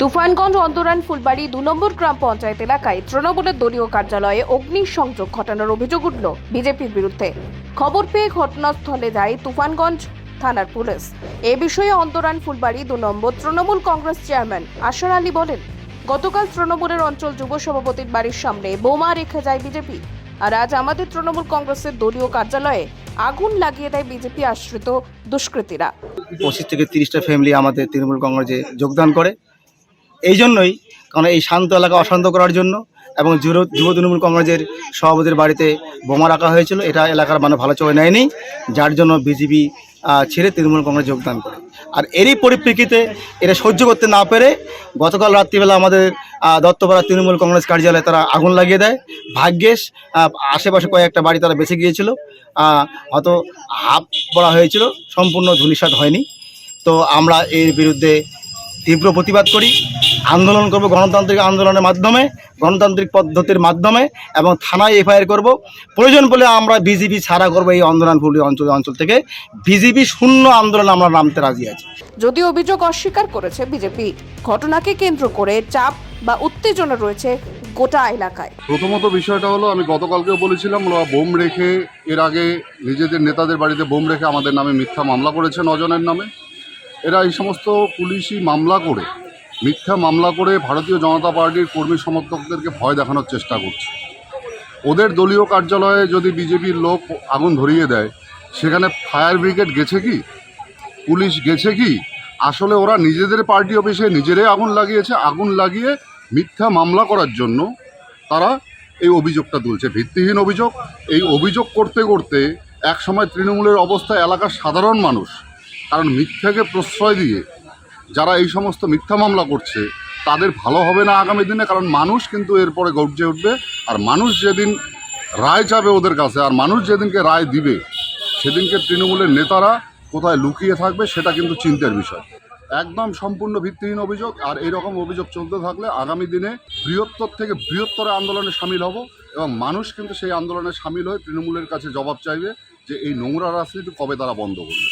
তুফানগঞ্জ অন্তরান ফুলবাড়ি দু নম্বর গ্রাম পঞ্চায়েত এলাকায় তৃণমূলের দলীয় কার্যালয়ে অগ্নিসংযোগ ঘটানোর অভিযোগ উঠল বিজেপির বিরুদ্ধে। খবর পেয়ে ঘটনাস্থলে যায় তুফানগঞ্জ থানার পুলিশ। এ বিষয়ে অন্তরান ফুলবাড়ি দু নম্বর তৃণমূল কংগ্রেস চেয়ারম্যান আশার আলী বলেন, গতকাল তৃণমূলের অঞ্চল যুব সভাপতির বাড়ির সামনে বোমা রেখে যায় বিজেপি। আর আজ আমাদের তৃণমূল কংগ্রেসের দলীয় কার্যালয়ে আগুন লাগিয়ে দেয় বিজেপি আশ্রিত দুষ্কৃতীরা। পঁচিশ থেকে তিরিশটা ফ্যামিলি আমাদের তৃণমূল কংগ্রেসে যোগদান করে। এই জন্যই কারণ এই শান্ত এলাকা অশান্ত করার জন্য এবং যুব তৃণমূল কংগ্রেসের সভাপতির বাড়িতে বোমা রাখা হয়েছিল, এটা এলাকার মানে ভালো চোখে নেয়নি, যার জন্য বিজেপি ছেড়ে তৃণমূল কংগ্রেস যোগদান করে। আর এরই পরিপ্রেক্ষিতে এটা সহ্য করতে না পেরে গতকাল রাত্রিবেলা আমাদের দত্তপাড়া তৃণমূল কংগ্রেস কার্যালয়ে তারা আগুন লাগিয়ে দেয়। ভাগ্যেশ আশেপাশে কয়েকটা বাড়ি তারা বেঁচে গিয়েছিল হয়তো হাফ পড়া হয়েছিল, সম্পূর্ণ ধূলিসাৎ হয়নি। তো আমরা এর বিরুদ্ধে তীব্র প্রতিবাদ করি। আন্দোলন করব গণতান্ত্রিক আন্দোলনের মাধ্যমে গণতান্ত্রিক পদ্ধতির মাধ্যমে এবং থানায় এফআইআর করব। প্রয়োজন বলে আমরা বিজেপি ছাড়া করব এই আন্দোলন ফুলি অঞ্চল অঞ্চল থেকে। বিজেপি শূন্য আন্দোলন আমরা নামতে রাজি আছি। যদিও অভিযোগ অস্বীকার করেছে বিজেপি ঘটনাকে কেন্দ্র করে চাপ বা উত্তেজনা রয়েছে গোটা এলাকায়। প্রথমত বিষয়টা হলো আমি গতকালকেও বলেছিলাম ওরা বোম রেখে এর আগে নিজেদের নেতাদের বাড়িতে বোম রেখে আমাদের নামে মিথ্যা মামলা করেছে নজনের নামে। এরা এই সমস্ত পুলিশি মামলা করে মিথ্যা মামলা করে ভারতীয় জনতা পার্টির কর্মী সমর্থকদেরকে ভয় দেখানোর চেষ্টা করছে। ওদের দলীয় কার্যালয়ে যদি বিজেপির লোক আগুন ধরিয়ে দেয়, সেখানে ফায়ার ব্রিগেড গেছে কি? পুলিশ গেছে কি? আসলে ওরা নিজেদের পার্টি অফিসে নিজেরাই আগুন লাগিয়েছে, আগুন লাগিয়ে মিথ্যা মামলা করার জন্য তারা এই অভিযোগটা তুলছে। ভিত্তিহীন অভিযোগ। এই অভিযোগ করতে করতে এক সময় তৃণমূলের অবস্থা এলাকার সাধারণ মানুষ, কারণ মিথ্যাকে প্রশ্রয় দিয়ে যারা এই সমস্ত মিথ্যা মামলা করছে, তাদের ভালো হবে না আগামী দিনে, কারণ মানুষ কিন্তু এরপরে গর্জে উঠবে, আর মানুষ যেদিন রায় চাবে ওদের কাছে, আর মানুষ যেদিনকে রায় দিবে, সেদিনকে তৃণমূলের নেতারা কোথায় লুকিয়ে থাকবে, সেটা কিন্তু চিন্তার বিষয়। একদম সম্পূর্ণ ভিত্তিহীন অভিযোগ, আর এরকম অভিযোগ চলতে থাকলে আগামী দিনে বৃহত্তর থেকে বৃহত্তর আন্দোলনে সামিল হব, এবং মানুষ কিন্তু সেই আন্দোলনে সামিল হয়ে তৃণমূলের কাছে জবাব চাইবে যে এই নোংরা রাজনীতি কবে তারা বন্ধ করবে।